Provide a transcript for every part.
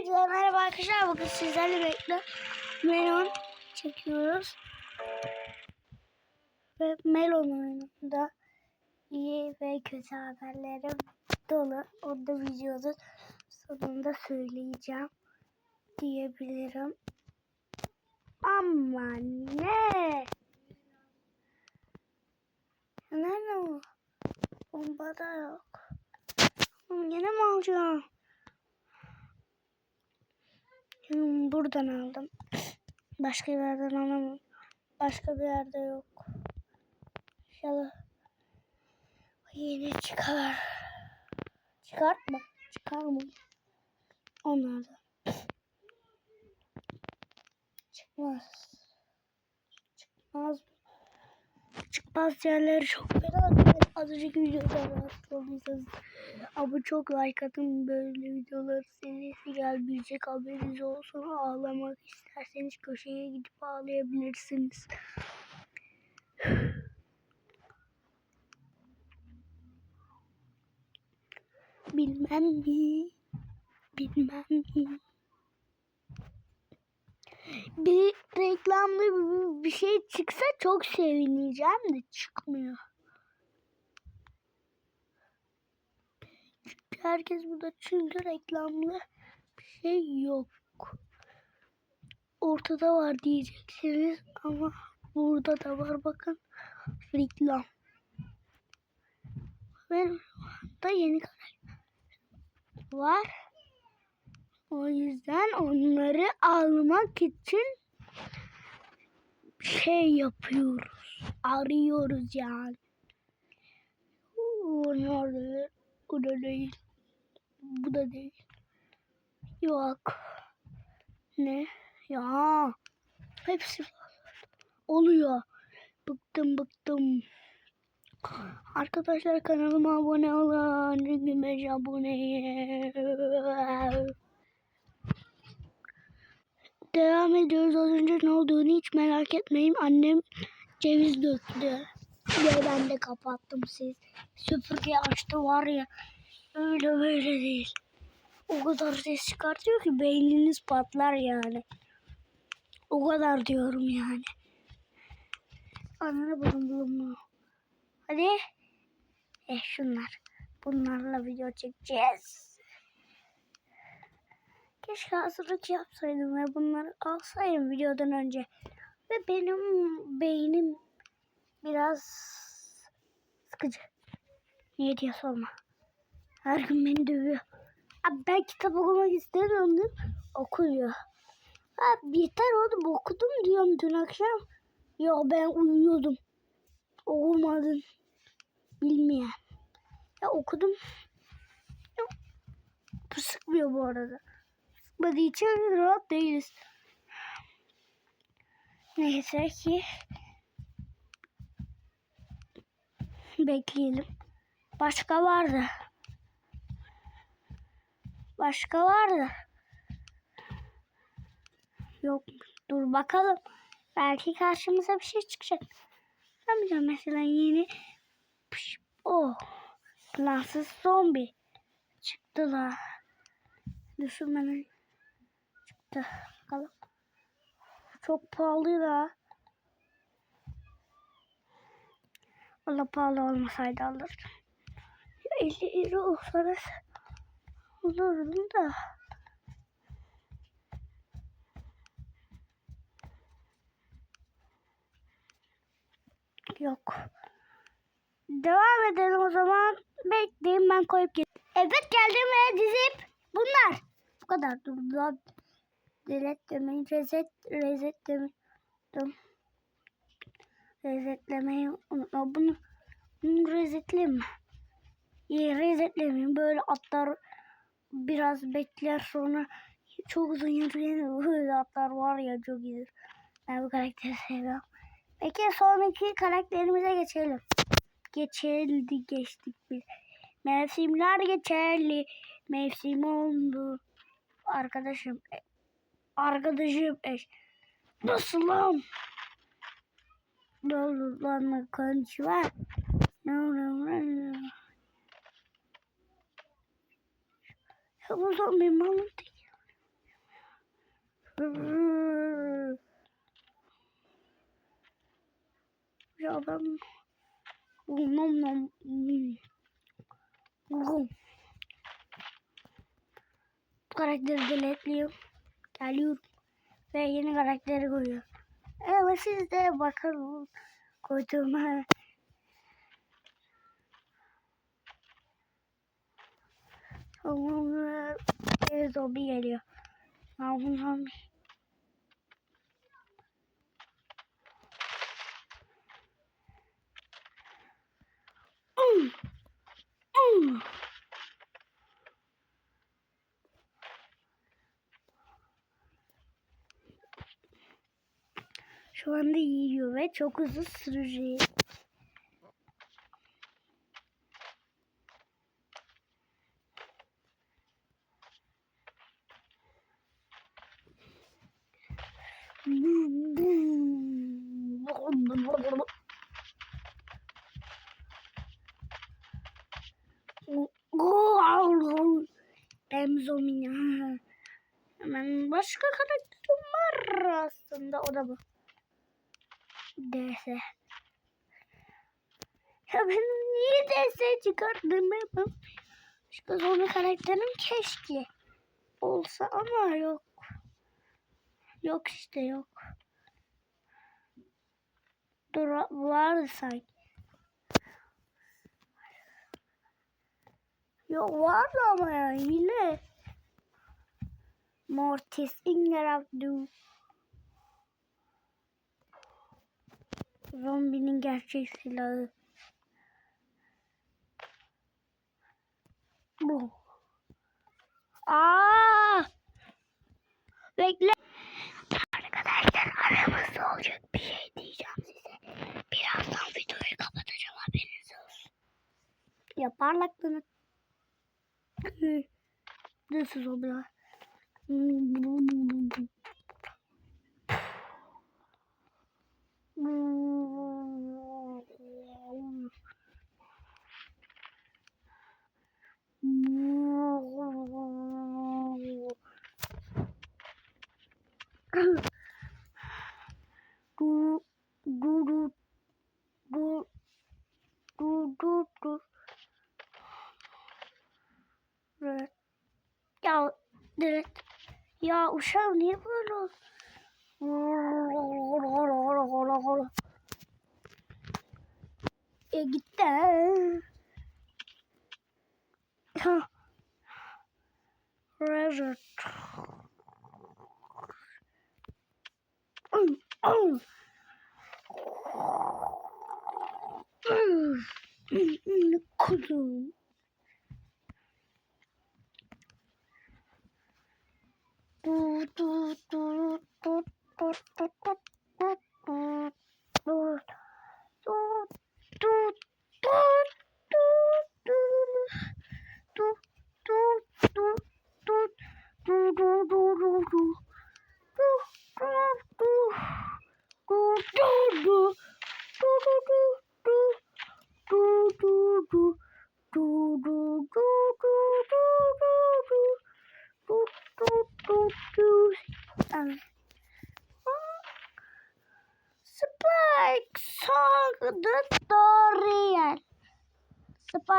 Hepinize merhaba arkadaşlar. Bugün sizlerle birlikte melon çekiyoruz. Ve melon oyununda iyi ve kötü haberlerim dolu. Onu da videonun sonunda söyleyeceğim diyebilirim. Ama ne? Nerede o? Bomba da yok. Yine mi alacağım? Hmm, buradan aldım. Başka bir yerden alamam. Başka bir yerde yok. İnşallah yine çıkar. Çıkar mı? Çıkar mı? Onlardan. Çıkmaz. Çıkmaz? Çıkmaz yerleri çok fena. Az önceki videoda rahatsız olduysanız ama çok like atın böyle videolar serisi gelmeyecek haberiniz olsun. Ağlamak isterseniz köşeye gidip ağlayabilirsiniz. Bilmem mi? Bilmem mi? Bir reklamda bir şey çıksa çok sevineceğim de çıkmıyor. Herkes burada çünkü reklamlı bir şey yok. Ortada var diyeceksiniz ama burada da var bakın reklam. Benim da yeni karakter var. O yüzden onları almak için şey yapıyoruz. Arıyoruz yani. Onlar da değil. Bu da değil. Yok. Ne? Ya. Hepsi oluyor. Bıktım bıktım. Arkadaşlar kanalıma abone olun. Güneş abone. Devam ediyoruz. Az önce ne olduğunu hiç merak etmeyin. Annem ceviz döktü. Ve ben de kapattım siz. Süpürge açtı var ya. Öyle böyle değil. O kadar ses çıkartıyor ki beyniniz patlar yani. O kadar diyorum yani. Ananı bulun bulun. Hadi. Eh şunlar. Bunlarla video çekeceğiz. Keşke hazırlık yapsaydım ve bunları alsaydım videodan önce. Ve benim beynim biraz sıkıcı. Niye diye sorma. Her gün beni dövüyor. Abi ben kitap okumak istemiyorum. Okuyor. Abi yeter oğlum okudum diyorum dün akşam. Ya ben uyuyordum. Okumadın. Bilmeyen. Ya okudum. Ya, bu sıkmıyor bu arada. Sıkmadığı için rahat değiliz. Neyse ki bekleyelim. Başka vardı. Başka vardı. Yok. Dur bakalım. Belki karşımıza bir şey çıkacak. Amca mesela yeni Pış, oh plansız zombi çıktılar. Düşünmeden çıktı. Bakalım. Çok pahalı da. Valla pahalı olmasaydı alırdım. 50 lira olsa da alırdım da. Yok. Devam edelim o zaman. Bekleyin ben koyup geleyim. Evet geldim ve dizip bunlar. Bu kadar. Dur, dur. Delete demeyin. Reset, reset demeyin. Dur. Resetlemeyi unutma. Bunu, bunu resetleyeyim mi? İyi resetlemeyin. Böyle atlar biraz bekler sonra çok uzun yürüyen böyle atlar var ya çok iyidir. Ben bu karakteri seviyorum. Peki sonraki karakterimize geçelim. Geçildi geçtik biz. Mevsimler geçerli. Mevsim oldu. Arkadaşım. e, Arkadaşım eş. Nasılım? Dolu lan konuşma. Ne oluyor? Bu zombi malı değil. Ya ben nom nom nom. Bu karakteri deletliyorum. Geliyorum. Ve yeni karakteri koyuyorum. Evet siz de bakın koyduğuma. Bir zombi geliyor. Tamam zombi. Şu anda yiyor ve çok hızlı sürecek. Ben Zomina. Hemen başka karakterim var aslında o da bu. DS. Ya ben niye DS çıkarttım ben? Başka zombi karakterim keşke olsa ama yok. Yok işte yok. Dur vardı sanki. Yok vardı ama ya hile. Mortis Ingerabdu. Zombinin gerçek silahı. Bu. Aa! Bekle. Arkadaşlar aramızda olacak bir şey diyeceğim size. Birazdan videoyu kapatacağım haberiniz olsun. Ya parlaklığını Nasıl zombiler? Uşağım niye böyle oldu? E gitti. Ha. Resort. Kuzum.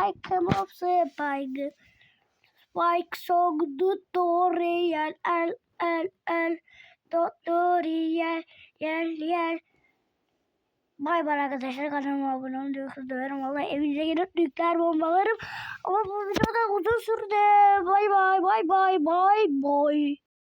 Spike come up Spike. Spike song the Dorian. L L L Dorian. Yer yer. Bay bay arkadaşlar kanalıma abone olun diyorsunuz döverim valla evinize gelip nükleer bombalarım ama bu videoda uzun sürdü bay bay bay bay bay bay